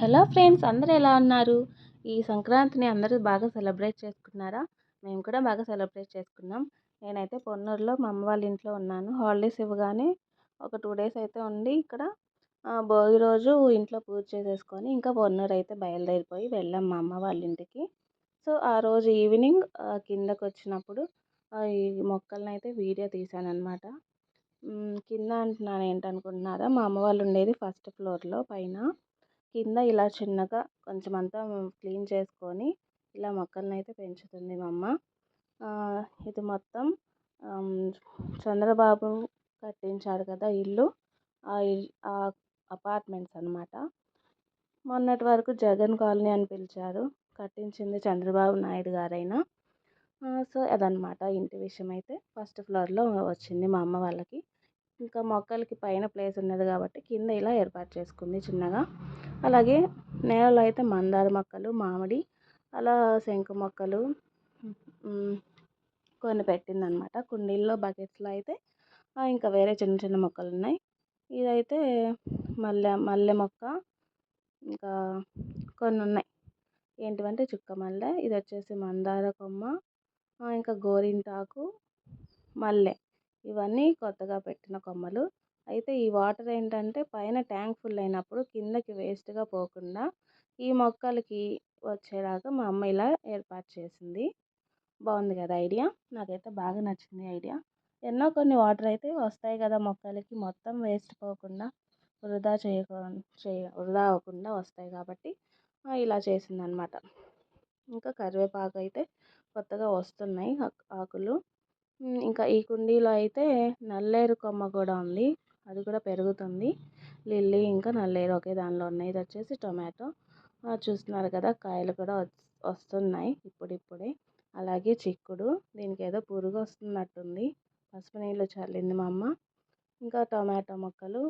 Hello friends అందరూ ఎలా ఉన్నారు? ఈ సంక్రాంతిని అందరూ బాగా సెలబ్రేట్ చేసుకున్నారా? మేము కూడా బాగా సెలబ్రేట్ చేసుకున్నాం. నేనైతే పొన్నూరులో మా అమ్మ వాళ్ళ ఇంట్లో ఉన్నాను. హాలిడేస్ ఇవ్వగానే ఒక టూ డేస్ అయితే ఉండి ఇక్కడ భోగి రోజు ఇంట్లో పూజ చేసేసుకొని ఇంకా పొన్నూరు అయితే బయలుదేరిపోయి వెళ్ళాం మా అమ్మ వాళ్ళ ఇంటికి. సో ఆ రోజు ఈవినింగ్ కిందకు వచ్చినప్పుడు ఈ మొక్కలను అయితే వీడియో తీశానమాట కింద అంటున్నాను ఏంటనుకుంటున్నారా? మా అమ్మ వాళ్ళు ఉండేది ఫస్ట్ ఫ్లోర్లో పైన. కింద ఇలా చిన్నగా కొంచెం అంతా క్లీన్ చేసుకొని ఇలా మొక్కలను అయితే పెంచుతుంది మా అమ్మ. ఇది మొత్తం చంద్రబాబు కట్టించాడు కదా ఇల్లు. ఆ అపార్ట్మెంట్స్ అనమాట మొన్నటి వరకు జగన్ కాలనీ అని పిలిచారు. కట్టించింది చంద్రబాబు నాయుడు గారైనా. సో అదనమాట ఇంటి విషయం అయితే ఫస్ట్ ఫ్లోర్లో వచ్చింది మా అమ్మ వాళ్ళకి. ఇంకా మొక్కలకి పైన ప్లేస్ ఉన్నది కాబట్టి కింద ఇలా ఏర్పాటు చేసుకుంది చిన్నగా. అలాగే నేలలో అయితే మందార మొక్కలు మామిడి అలా శంకు మొక్కలు కొన్ని పెట్టింది అనమాట కుండీల్లో బకెట్స్లో అయితే ఇంకా వేరే చిన్న చిన్న మొక్కలు ఉన్నాయి ఇదైతే మల్లె మల్లె మొక్క ఇంకా కొన్ని ఉన్నాయి ఏంటివంటే చుక్క మల్లె ఇది వచ్చేసి మందార కొమ్మ ఇంకా గోరింటాకు మల్లె. ఇవన్నీ కొత్తగా పెట్టిన కొమ్మలు. అయితే ఈ వాటర్ ఏంటంటే పైన ట్యాంక్ ఫుల్ అయినప్పుడు కిందకి వేస్ట్గా పోకుండా ఈ మొక్కలకి వచ్చేలాగా మా అమ్మ ఇలా ఏర్పాటు చేసింది. బాగుంది కదా ఐడియా? నాకైతే బాగా నచ్చింది ఐడియా. ఎన్నో కొన్ని వాటర్ అయితే వస్తాయి కదా మొక్కలకి. మొత్తం వేస్ట్ పోకుండా వృధా చేయకుండా చేయ వృధా అవ్వకుండా వస్తాయి కాబట్టి ఇలా చేసిందనమాట ఇంకా కరివేపాకు అయితే కొత్తగా వస్తున్నాయి. ఆకులు. ఇంకా ఈ కుండీలో అయితే నల్లేరు కొమ్మ కూడా ఉంది. అది కూడా పెరుగుతుంది. లిల్లీ ఇంకా నల్లేరు ఒకే దానిలో ఉన్నాయి. ఇది వచ్చేసి టొమాటో. చూస్తున్నారు కదా కాయలు కూడా వస్తున్నాయి ఇప్పుడిప్పుడే. అలాగే చిక్కుడు దీనికి ఏదో పురుగు వస్తున్నట్టుంది. పసుపు నీళ్ళు చల్లింది మా అమ్మ. ఇంకా టొమాటో మొక్కలు.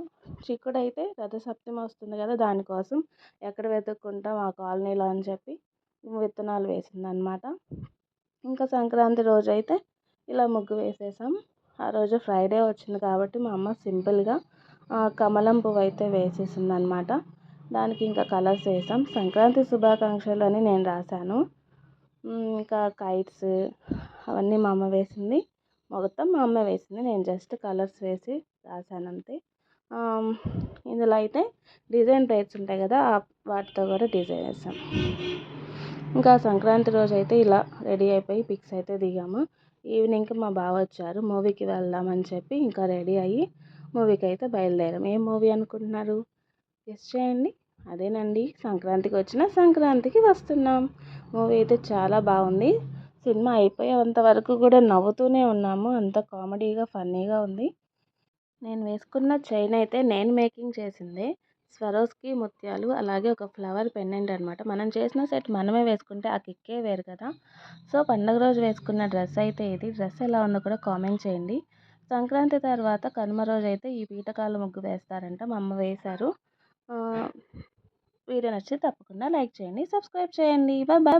చిక్కుడు అయితే రథసప్తమి వస్తుంది కదా దానికోసం ఎక్కడ వెతుక్కుంటాం ఆ కాలనీలో అని చెప్పి విత్తనాలు వేసిందనమాట ఇంకా సంక్రాంతి రోజు అయితే ఇలా ముగ్గు వేసేసాం. ఆ రోజు ఫ్రైడే వచ్చింది కాబట్టి మా అమ్మ సింపుల్గా కమలం పువ్వు అయితే వేసేసింది అనమాట దానికి ఇంకా కలర్స్ వేసాం. సంక్రాంతి శుభాకాంక్షలు అని నేను రాశాను. ఇంకా కైట్స్ అవన్నీ మా అమ్మ వేసింది. మొత్తం మా అమ్మ వేసింది. నేను జస్ట్ కలర్స్ వేసి రాశాను అంతే. ఇందులో అయితే డిజైన్ ప్లేట్స్ ఉంటాయి కదా వాటితో కూడా డిజైన్ వేసాం. ఇంకా సంక్రాంతి రోజు అయితే ఇలా రెడీ అయిపోయి పిక్స్ అయితే దిగాము. ఈవినింగ్కి మా బావ వచ్చారు. మూవీకి వెళ్దామని చెప్పి ఇంకా రెడీ అయ్యి మూవీకి అయితే బయలుదేరాం. ఏం మూవీ అనుకుంటున్నారు? గెస్ చేయండి. అదేనండి. సంక్రాంతికి వచ్చిన సంక్రాంతికి వస్తున్నాం. మూవీ అయితే చాలా బాగుంది. సినిమా అయిపోయేంత వరకు కూడా నవ్వుతూనే ఉన్నాము. అంత కామెడీగా ఫన్నీగా ఉంది. నేను వేసుకున్న చైన్ అయితే నేను మేకింగ్ చేసిందే. స్వరోస్కి ముత్యాలు అలాగే ఒక ఫ్లవర్ పెండెంట్ అనమాట మనం చేసిన సెట్ మనమే వేసుకుంటే ఆ కిక్కే వేరు కదా. సో పండుగ రోజు వేసుకున్న డ్రెస్ అయితే ఇది డ్రెస్ ఎలా ఉందో కూడా కామెంట్ చేయండి. సంక్రాంతి తర్వాత కనుమ రోజు అయితే ఈ పీటకాల ముగ్గు వేస్తారంట మా అమ్మ వేశారు. వీడియో నచ్చితే తప్పకుండా లైక్ చేయండి సబ్స్క్రైబ్ చేయండి. Bye bye